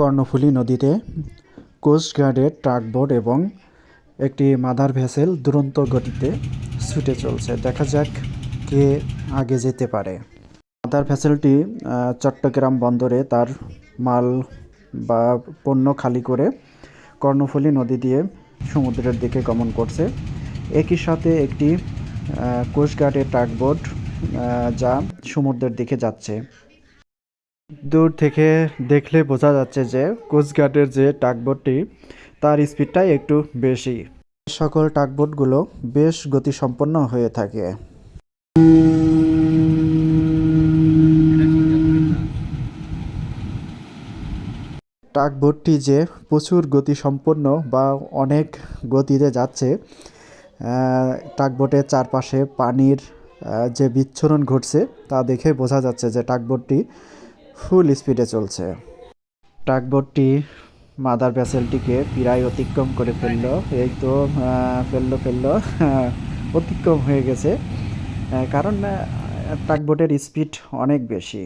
কর্ণফুলী নদীতে কোস্টগার্ডের ট্রাকবোট এবং একটি মাদার ভেসেল দুরন্ত গতিতে ছুটে চলছে। দেখা যাক কে আগে যেতে পারে। মাদার ভেসেলটি চট্টগ্রাম বন্দরে তার মাল বা পণ্য খালি করে কর্ণফুলী নদী দিয়ে সমুদ্রের দিকে গমন করছে। একই সাথে একটি কোস্টগার্ডের ট্রাকবোট যা সমুদ্রের দিকে যাচ্ছে। দূর থেকে দেখলে বোঝা যাচ্ছে যে কোস্টগার্ডের যে টাকবোটটি তার স্পিডটাই একটু বেশি। সকল টাকবোটগুলো বেশ গতিসম্পন্ন হয়ে থাকে। টাকবোটটি যে প্রচুর গতিসম্পন্ন বা অনেক গতিতে যাচ্ছে টাকবোটের চারপাশে পানির যে বিচ্ছুরণ ঘটছে, তা দেখে বোঝা যাচ্ছে যে টাকবোটটি ফুল স্পিডে চলছে। টাকবোটটি মাদার ভ্যাসেলটিকে প্রায় অতিক্রম করে ফেলল। এই তো ফেলল ফেলল অতিক্রম হয়ে গেছে। কারণ টাকবোটের স্পিড অনেক বেশি।